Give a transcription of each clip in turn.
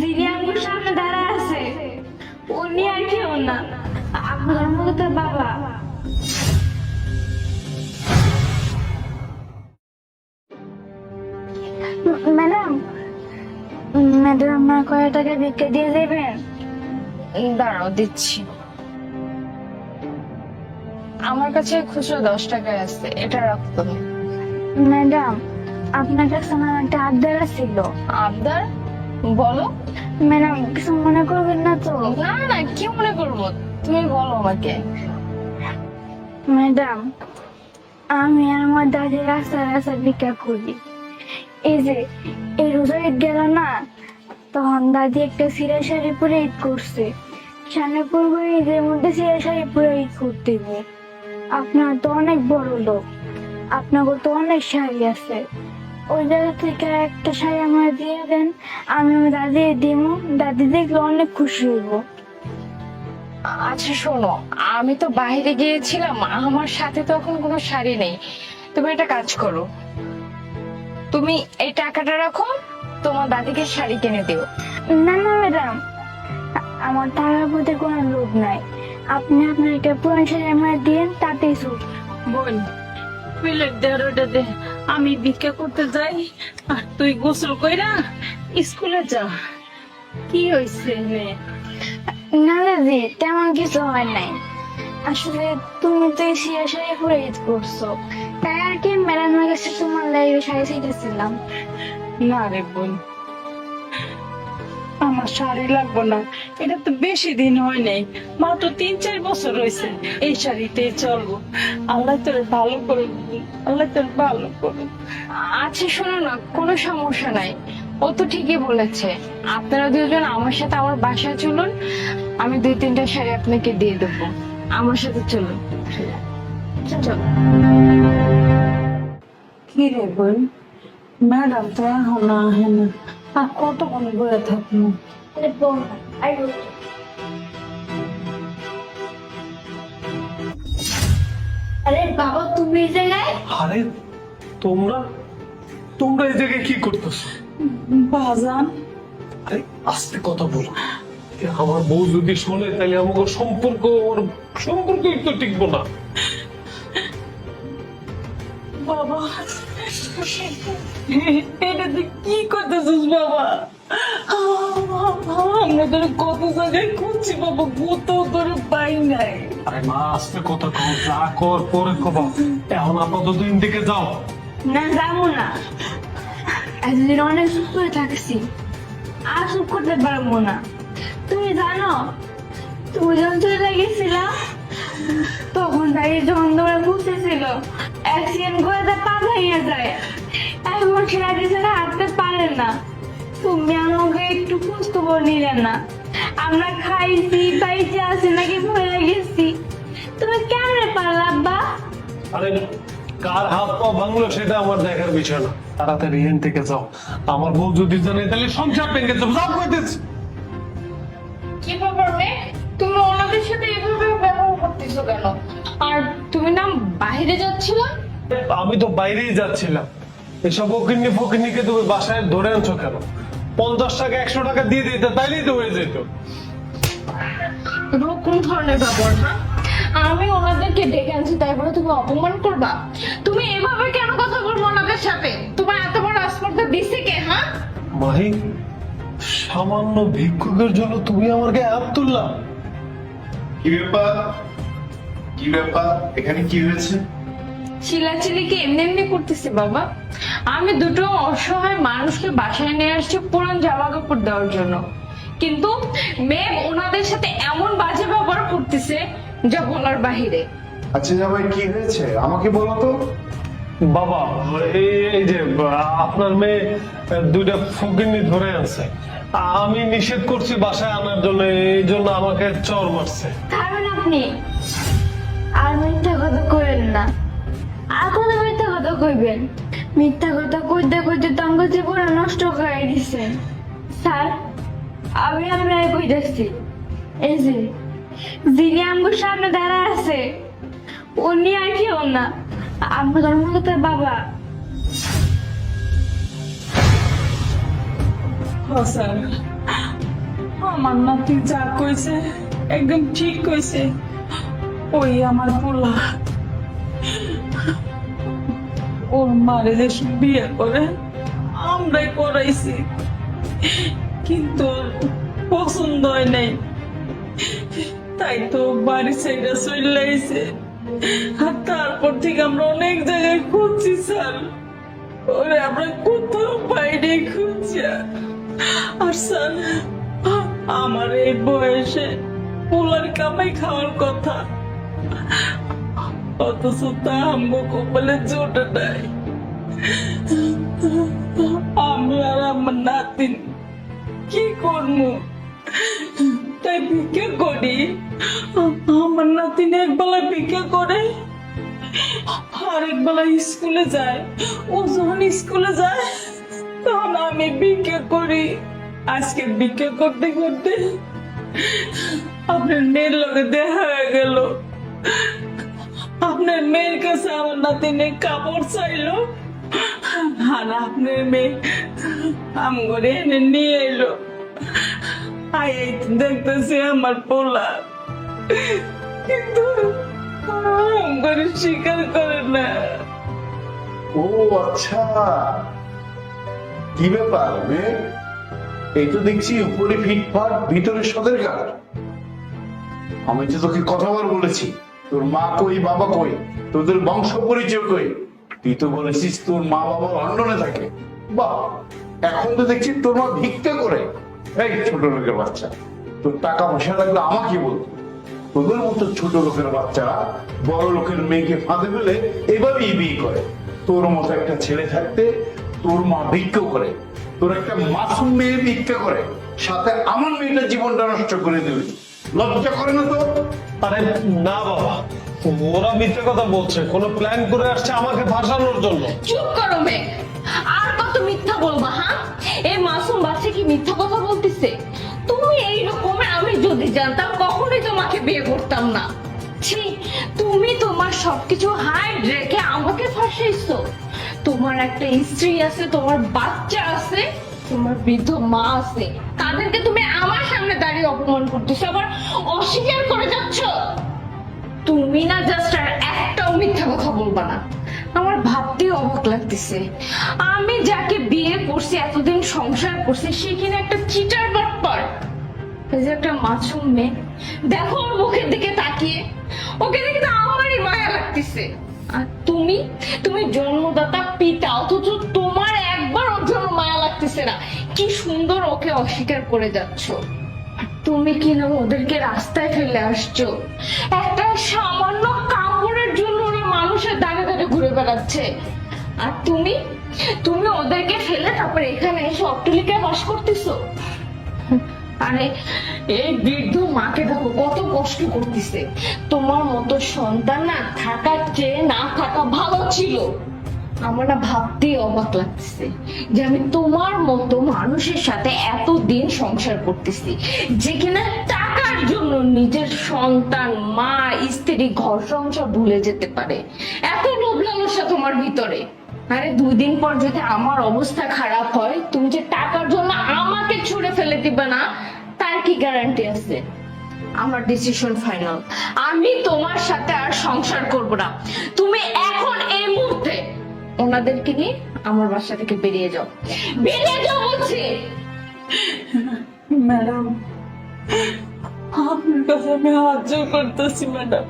যিনি আমার সামনে দাঁড়ায় আছে উনি আর কেউ না আপনার মতো বাবা। ম্যাডাম ম্যাডাম আমার কয় টাকা ভিক্ষা দিয়ে দেবেন? দাঁড়াও দিচ্ছি। আমার কাছে খুচরো দশ টাকায় আছে এটা রাখো তুমি ম্যাডাম আপনার কাছে আমার একটা আবদার ছিল। আবদার? বলো। ম্যাডাম কিছু মনে করবেন না তো? না না কি মনে করব? তুমি বলো আমাকে। ম্যাডাম আমি আর আমার দাদি রাস্তায় রাস্তায় ভিক্ষা করি। এই যে এই রোজা ঈদ গেল না তখন দাদি একটা সিরা শাড়ি পরে ঈদ করছে। সামনে পূর্ব ঈদের মধ্যে সিরা শাড়ি পরে ঈদ করতে আপনার তো অনেক বড় লোক আপনার তো অনেক শাড়ি আছে। ওই জায়গা থেকে একটা শাড়ি আমার দিয়ে দেন আমি আমার দাদি দিব দাদি দেখলে অনেক খুশি হব আচ্ছা শোনো আমি তো বাইরে গিয়েছিলাম আমার সাথে তখন কোনো শাড়ি নেই। তুমি একটা কাজ করো। তুমি এই টাকাটা রাখো তোমার দাদিকে শাড়ি কিনে দিও। না না ম্যাডাম আমার টাকার প্রতি কোনো লোভ নাই। আপনি আপনার একটা পুরান শাড়ি আমার দিন তাতেই সুখ প্লেট দেড়টা দে। আমি ভিক্ষা করতে যাই আর তুই গোসল কইরা স্কুলে যা। কি হইছে মেয়ে না দাদি তেমন কিছু হয় নাই। আসলে তুমি তো সিয়া শাড়ি পরে ঈদ করছ। তাই আর কি ম্যাডামের কাছে তোমার লাইভে শাড়ি না রে বোন আমার শাড়ি লাগবো না। এটা তো বেশি দিন হয় নাই, মাত্র তিন চার বছর হয়েছে এই শাড়িতে চলবো। আল্লাহ তোর ভালো করে আল্লাহ তোর ভালো করে আচ্ছা শোনো না, কোনো সমস্যা নাই। ও তো ঠিকই বলেছে। আপনারা দুজন আমার সাথে আমার বাসায় চলুন, আমি দুই তিনটা শাড়ি আপনাকে দিয়ে দেবো। আমার সাথে চলুন। চল। কি রে বোন? ম্যাডাম তো এখন না। আর কতক্ষণ বয়ে থাকব? আরে বাবা তুমি এই জায়গায়? আরে তোমরা তোমরা এই জায়গায় কি করতেছো? বাজান। আরে আস্তে কথা বলো। আমার বউ যদি শোনে তাহলে আমাকে সম্পর্ক ওর সম্পর্কই তো টিকবো না। বাবা। এটা তুই কি করতেছিস বাবা? আমরা তোর কত জায়গায় খুঁজছি বাবা কোথাও তোর পাই নাই। আরে মা আস্তে কথা কও যা কর পরে কবা। এখন আপাতত দিকে যাও। না যাব না। এতদিন অনেক সুখ করে থাকছি আর সুখ করতে পারব না। তুমি জানো তুমি যখন চলে গেছিল তখন দাঁড়িয়ে যখন তোমরা বুঝতেছিল অ্যাক্সিডেন্ট করে তার পা ভেঙে যায়। এখন সেটা হাঁটতে পারে না। তুমি আমাকে একটু খোঁজ খবর নিলে না। আমরা খাইছি পাইছি আছি নাকি ভয়ে গেছি। তুমি কেমনে পারলা আব্বা? আরে কার হাত পা ভাঙলো সেটা আমার দেখার বিষয় না। তাড়াতাড়ি এখান থেকে যাও। আমার বউ যদি জানে তাহলে সংসার ভেঙে যাব। যাও কইতেছি কি ব্যাপার মেয়ে তুমি ওনাদের সাথে এভাবে করতেছো কেন? আর তুমি না বাইরে যাচ্ছিলা? আমি তো বাইরেই যাচ্ছিলাম। এসব ফকিন্নিকে তুমি বাসায় ধরে আনছো কেন? পঞ্চাশ টাকা একশো টাকা দিয়ে দিতে তাইলেই তো হয়ে যেত। এগুলো কোন ধরনের ব্যবহার না আমি ওনাদেরকে ডেকে আনছি তাই বলে তুমি অপমান করবা? তুমি এভাবে কেন কথা বলব ওনাদের সাথে? তোমার এত বড় দিছে কে হ্যাঁ? মাহি সামান্য ভিক্ষুকের জন্য তুমি আমার গায়ে হাত তুললা। কি ব্যাপার? কি ব্যাপার? এখানে কি হয়েছে? চিলাচিলিকে এমনি এমনি করতেছি বাবা। আমি দুটো অসহায় মানুষকে বাসায় নিয়ে আসছি পুরান জামা কাপড় দেওয়ার জন্য। কিন্তু ওনাদের সাথে এমন বাজে ব্যবহার করতেছে যা বলার বাহিরে। আচ্ছা জামাই কি হয়েছে? আমাকে বলো তো। বাবা এই যে আপনার মেয়ে দুইটা ফকিন্নি ধরে আছে। আমি নিষেধ করছি বাসায় আনার জন্য এই জন্য আমাকে চর মারছে। খাবেন আপনি আর মিথ্যা কথা কইবেন না। আর কত মিথ্যা কথা কইবেন। মিথ্যা কথা কইতে কইতে তঙ্গ জীবন নষ্ট করে দিছেন স্যার, আমি আপনাকে কইতেছি। এই যে, যিনি আমার সামনে দাঁড়ায় আছে, উনি আর কেউ না। আমার জন্মদাতার বাবা। স্যার। আমার নাতি যা কইছে, একদম ঠিক কইছে। ওই আমার পোলা। ওর মারে যে বিয়ে করে, আমরাই করাইছি। কিন্তু পছন্দ হয় নাই। তাই তো বাড়ি ছেড়ে আর তারপর থেকে আমরা অনেক জায়গায় খুঁজছি স্যার। ওরে, আমরা কোথাও বাইরে খুঁজছি আর স্যার, আমার এই বয়সে পোলার কামাই খাওয়ার কথা। অথচ তা আমগো কপালে নাই আমি আর আমার নাতিন কি তাই ভিক্ষা করি আমার নাতিন এক বেলা ভিক্ষা করে আরেক বেলা স্কুলে যায় ও যখন স্কুলে যায় তখন আমি ভিক্ষা করি আজকে ভিক্ষা করতে করতে আপনার মেয়ের লগে দেখা হয়ে গেল আপনার মেয়ের কাছে আমার নাতিনে কাপড় চাইলো, আর আপনার মেয়ে আম করে এনে নিয়ে এলো। দেখতেছি আমার পোলা। কিন্তু স্বীকার করে না। ও আচ্ছা। কি ব্যাপার এই তো দেখছি উপরে ফিটফাট ভিতরে সদের গাছ আমি তো তোকে কতবার বলেছি তোর মা কই, বাবা কই? তোদের বংশ পরিচয় কই? তুই তো বলেছিস তোর মা বাবা লন্ডনে থাকে। বাহ, এখন তো দেখছি তোর মা ভিক্ষা করে। এই ছোট লোকের বাচ্চা। তোর টাকা পয়সা লাগলে আমাকে বল। তোদের মতো ছোট লোকের বাচ্চারা বড় লোকের মেয়েকে ফাঁদে ফেলে এভাবেই বিয়ে করে। তোর মতো একটা ছেলে থাকতে তোর মা ভিক্ষা করে। তোর একটা মাসুম মেয়ে ভিক্ষা করে। সাথে আমার মেয়েটা জীবনটা নষ্ট করে দিবি। লজ্জা করে না তো? আরে না বাবা ওরা মিথ্যে কথা বলছে। কোনো প্ল্যান করে আসছে আমাকে ফাঁসানোর জন্য। চুপ করো মে আর কত মিথ্যা বলবা হ্যাঁ? এই মাসুম বাচ্চা কি মিথ্যা কথা বলতেছে? তুমি এই রকমের আমি যদি জানতাম কখনোই তোমাকে বিয়ে করতাম না। ছি তুমি তোমার সবকিছু হাইড রেখে আমাকে ফাঁসাইছো। তোমার একটা স্ত্রী আছে তোমার বাচ্চা আছে। তোমার বৃদ্ধ মা আছে, তাদেরকে তুমি আমার সামনে দাঁড়িয়ে অপমান করতেছো, আবার অস্বীকার করে যাচ্ছ। তুমি না জাস্ট আর একটাও মিথ্যা কথা বলবা না। আমার ভাবতেই অবাক লাগতেছে। আমি যাকে বিয়ে করছি, এতদিন সংসার করছি, সে কিনা একটা চিটার বাটপার। এই যে একটা মাসুম মেয়ে। দেখো ওর মুখের দিকে তাকিয়ে। ওকে দেখে তো আমারই মায়া লাগতেছে। আর তুমি তুমি জন্মদাতা, পিতা, অথচ ওকে অস্বীকার করে যাচ্ছ। তুমি কিনা ওদেরকে রাস্তায় ফেলে আসছো? একটা সামান্য কাপড়ের জন্য ওরা মানুষের দাঁড়ে দাঁড়ে ঘুরে বেড়াচ্ছে। আর তুমি? তুমি ওদেরকে ফেলে তারপর এখানে এসে অট্টলিকায় বাস করতেছো? আরে, এই বৃদ্ধ মাকে দেখো, কত কষ্ট করতেছে। তোমার মতো সন্তান না থাকার চেয়ে না থাকা ভালো ছিল। আমার না ভাবতেই অবাক লাগতেছে যে আমি তোমার মতো মানুষের সাথে এতদিন সংসার করতেছি, যে কিনা টাকার জন্য নিজের সন্তান, মা, স্ত্রী, ঘর সংসার ভুলে যেতে পারে। এত লোভ লালসা তোমার ভিতরে। আরে দুই দিন পর যদি আমার অবস্থা খারাপ হয়, তুমি যে টাকার জন্য আমাকে ছুড়ে ফেলে দিবে না, তার কি গ্যারান্টি আছে? আমার ডিসিশন ফাইনাল আমি তোমার সাথে আর সংসার করব না। তুমি এখন এই ওনাদেরকে নিয়ে আমার বাসা থেকে বেরিয়ে যাও বেরিয়ে যাও বলছি ম্যাডাম আপনার কাছে আমি হাত জোর করতেছি ম্যাডাম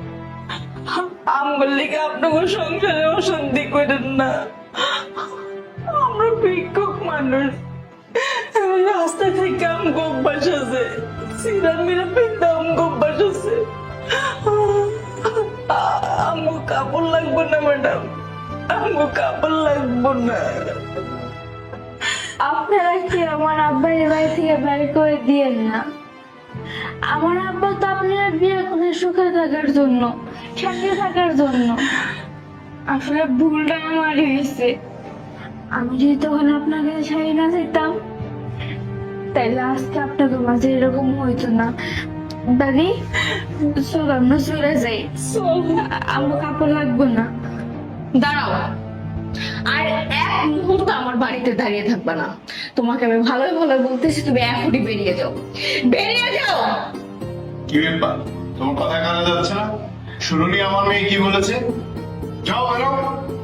আমার সংসারে অশান্তি করেন না আমরা ভিক্ষুক মানুষ রাস্তা থেকে আমগো অভ্যাস আছে সিরা মিরা আমগো অভ্যাস আছে কাপড় লাগবো না ম্যাডাম আমগো কাপড় লাগবো না আপনারা কি আমার আব্বার এই বাড়ি থেকে বের করে দিয়েন না আমার আব্বা তো আপনারা বিয়ে করে সুখে থাকার জন্য শান্তি থাকার জন্য আসলে ভুলটা আমারই হয়েছে আমি যদি তখন আপনাকে ছাড়ি না যেতাম তাইলে আজকে আপনাকে মাঝে এরকম হইতো না দাদি চল আমরা চলে যাই আমার কাপড় লাগবে না দাঁড়াও। আর এক মুহূর্ত আমার বাড়িতে দাঁড়িয়ে থাকবে না। তোমাকে আমি ভালোই ভালো বলতেছি, তুমি এখনই বেরিয়ে যাও। বেরিয়ে যাও! কি ব্যাপার? তোমার কথা কানে যাচ্ছে না? শুনুনি আমার মেয়ে কি বলেছে? যাও বেরো।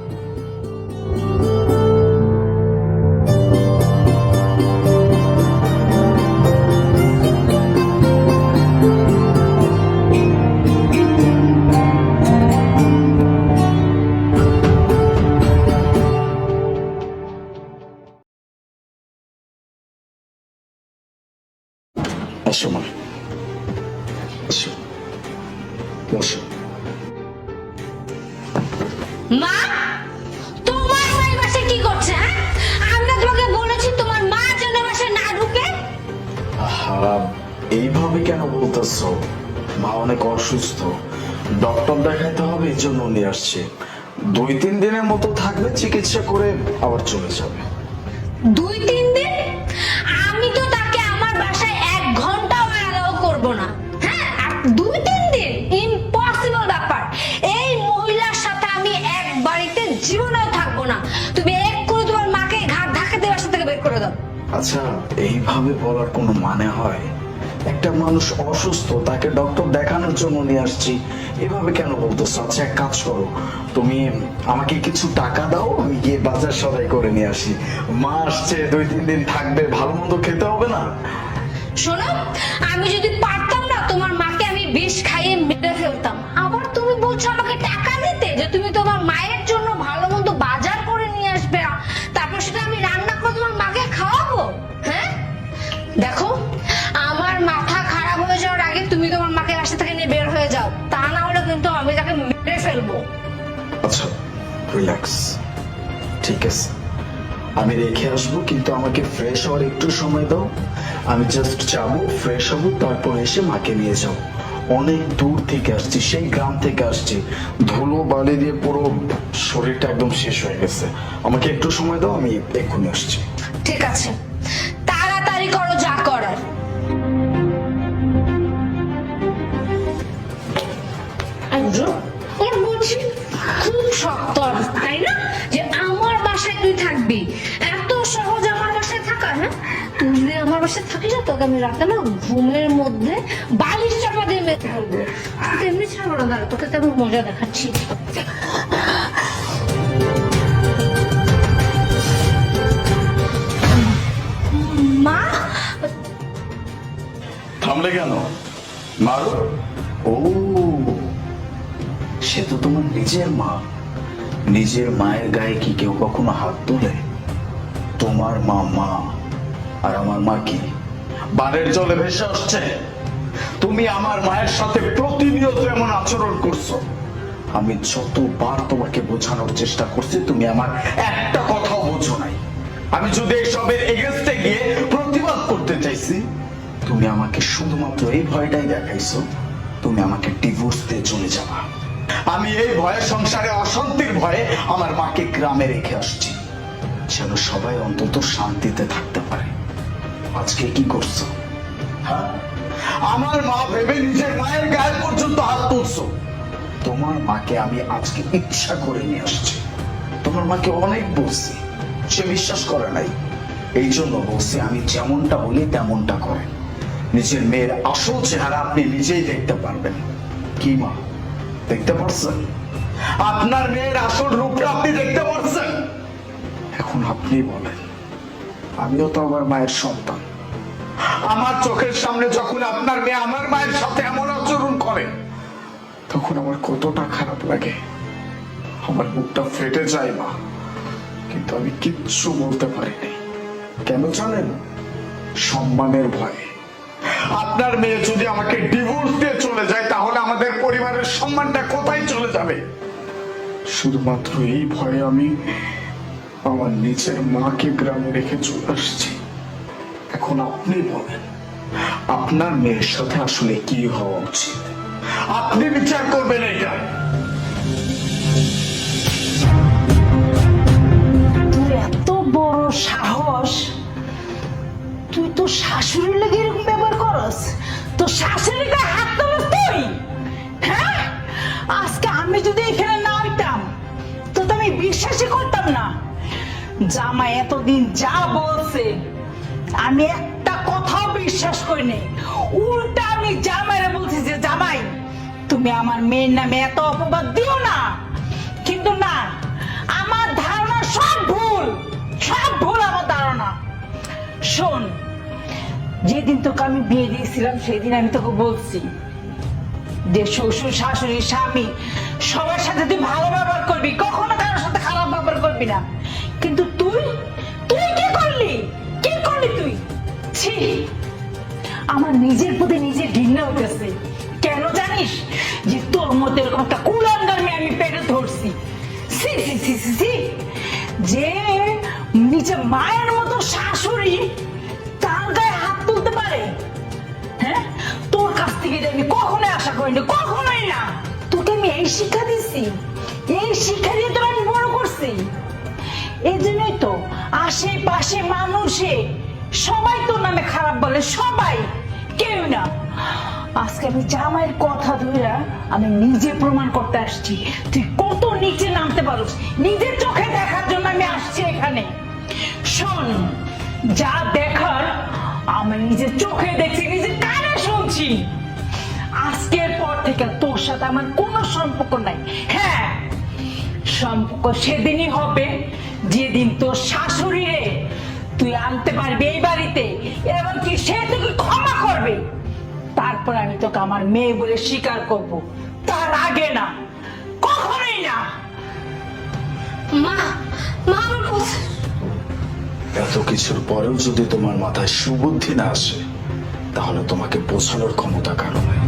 মা তোমার মা এই বাসায় কি করছে হ্যাঁ? আমরা তোমাকে বলেছি তোমার মা যেন বাসায় না ঢুকে। আহা, এইভাবে কেন বলতেছো? মা অনেক অসুস্থ। ডক্টর দেখাইতে হবে এই জন্য নিয়ে আসছে। দুই তিন দিনের মতো থাকবে চিকিৎসা করে আবার চলে যাবে। দুই তিন আচ্ছা এইভাবে বলার কোনো মানে হয়? একটা মানুষ অসুস্থ, তাকে ডক্টর দেখানোর জন্য নিয়ে আসছি। এভাবে কেন বলতো আচ্ছা এক কাজ করো। তুমি আমাকে কিছু টাকা দাও, আমি গিয়ে বাজার সদাই করে নিয়ে আসি। মা আসছে, দুই তিন দিন থাকবে, ভালো মন্দ খেতে হবে না? শোনো, আমি যদি আমি জাস্ট যাব ফ্রেশ হব তারপর এসে মাকে নিয়ে যাও অনেক দূর থেকে আসছি সেই গ্রাম থেকে আসছি। ধুলো বালি দিয়ে পুরো শরীরটা একদম শেষ হয়ে গেছে। আমাকে একটু সময় দাও আমি এক্ষুনি আসছি। ঠিক আছে। তাড়াতাড়ি করো যা করার। ওর বুঝি খুব শক্ত তাই না? যে আমার বাসায় তুই থাকবি। এত সহজ আমার বাসায় থাকা হ্যাঁ? তুই যদি আমার থাকিস না, তোকে আমি রাতে না ঘুমের মধ্যে বালিশ চাপা দিয়ে ফেলব। তোকে এমনি ছাড়বো না, দাঁড়া, তোকে তেমন মজা দেখাচ্ছি। মা? থামলে কেন? মারো? ও, সে তো তোমার নিজের মা। নিজের মায়ের গায়ে কি কেউ কখনো হাত তোলে? তোমার মা মা। আর আমার মা কি? বানের জলে ভেসে আসছে। তুমি আমার মায়ের সাথে প্রতিনিয়ত এমন আচরণ করছ। আমি যতবার তোমাকে বোঝানোর চেষ্টা করছি, তুমি আমার একটা কথাও বোঝো নাই। আমি যদি এসবের এগেনস্টে গিয়ে প্রতিবাদ করতে চাইছি, তুমি আমাকে শুধুমাত্র এই ভয়টাই দেখাইছো, তুমি আমাকে ডিভোর্স দিয়ে চলে যাবা। আমি এই ভয়ে, সংসারে অশান্তির ভয়ে আমার মাকে গ্রামে রেখে আসছি, যেন সবাই অন্তত শান্তিতে থাকতে পারে। আজকে কি করছ? হ্যাঁ? আমার মা ভেবে নিজের মায়ের গায়ে পর্যন্ত হাত তুলছো। তোমার মাকে আমি আজকে ইচ্ছা করে নিয়ে আসছি। তোমার মাকে অনেক বলছি, সে বিশ্বাস করে নাই। এই জন্য বলছি, আমি যেমনটা বলি, তেমনটা করে। নিজের মেয়ের আসল চেহারা আপনি নিজেই দেখতে পারবেন। কি মা? দেখতে পারছেন? আপনার মেয়ের আসল রূপটা আপনি দেখতে পারছেন? এখন আপনি বলেন, আমিও তো আমার মায়ের সন্তান। আমার চোখের সামনে যখন আপনার মেয়ে আমার মায়ের সাথে এমন আচরণ করে, তখন আমার কতটা খারাপ লাগে। আমার বুকটা ফেটে যায় মা, কিন্তু আমি কিচ্ছু বলতে পারিনি। কেন জানেন? সম্মানের ভয়ে। আপনার মেয়ে যদি আমাকে ডিভোর্স দিয়ে চলে যায়, তাহলে আমাদের পরিবারের সম্মানটা কোথায় চলে যাবে? শুধুমাত্র এই ভয়ে আমি আমার নিজের মাকে গ্রামে রেখে চলে আসছি। এখন আপনি বলেন, আপনার মেয়ের সাথে আসলে কি হওয়া উচিত? আপনি বিচার করবেন এটা এত বড় সাহস, তুই তো এরকম ব্যবহার করস। তো শাশুড়ির গায়ে হাত তোলস তুই? হ্যাঁ? আজকে আমি যদি এখানে না তো তো আমি বিশ্বাসই করতাম না। জামাই এতদিন যা বলছে আমি একটা কথাও বিশ্বাস করিনি। উল্টা আমি জামাইরে বলছি যে, জামাই, তুমি আমার মেয়ের নামে এত অপবাদ দিও না। কিন্তু না, আমার ধারণা সব ভুল। সব ভুল আমার ধারণা। শোন, যেদিন তোকে আমি বিয়ে দিয়েছিলাম, সেদিন আমি তোকে বলছি যে, শ্বশুর, শাশুড়ি, স্বামী, সবার সাথে তুই ভালো ব্যবহার করবি। কখনো কারোর সাথে খারাপ ব্যবহার করবি না। আমার নিজের প্রতি নিজে ঘৃণা উঠেছে কেন জানিস? যে তোর মধ্যে এরকম একটা কুলাঙ্গার মেয়ে আমি পেটে ধরছি। সি সি সি যে নিজে মায়ের মতো শাশুড়ি তার গায়ে হাত তুলতে পারে? হ্যাঁ? তোর কাছ থেকে আমি কখনোই আশা করিনি, কখনোই না। তোকে আমি এই শিক্ষা দিচ্ছি এই শিক্ষা দিয়ে তোর আমি বড় করছি। এই জন্যই তো আশেপাশে মানুষে সবাই তোর নামে খারাপ বলে, সবাই। কেউ না। আজকে আমি জামাইয়ের কথা আমি নিজে প্রমাণ করতে আসছি। তুই কত নিচে নামতে পারোস? নিজের চোখে দেখার জন্য আমি আসছি এখানে। শোন, যা দেখার আমি নিজের চোখে দেখছি, নিজের কানে শুনছি। আজকের পর থেকে তোর সাথে আমার কোনো সম্পর্ক নাই। হ্যাঁ সম্পর্ক সেদিনই হবে, যেদিন তোর শাশুড়ি রে তুই আনতে পারবি এই বাড়িতে। এবং কি সে তোকে ক্ষমা করবে তারপর আমি তোকে আমার মেয়ে বলে স্বীকার করব। তার আগে না কখনোই না। মা মা আমার কথা এত কিছুর পরেও যদি তোমার মাথায় সুবুদ্ধি না আসে তাহলে তোমাকে বোঝানোর ক্ষমতা কারও নাই।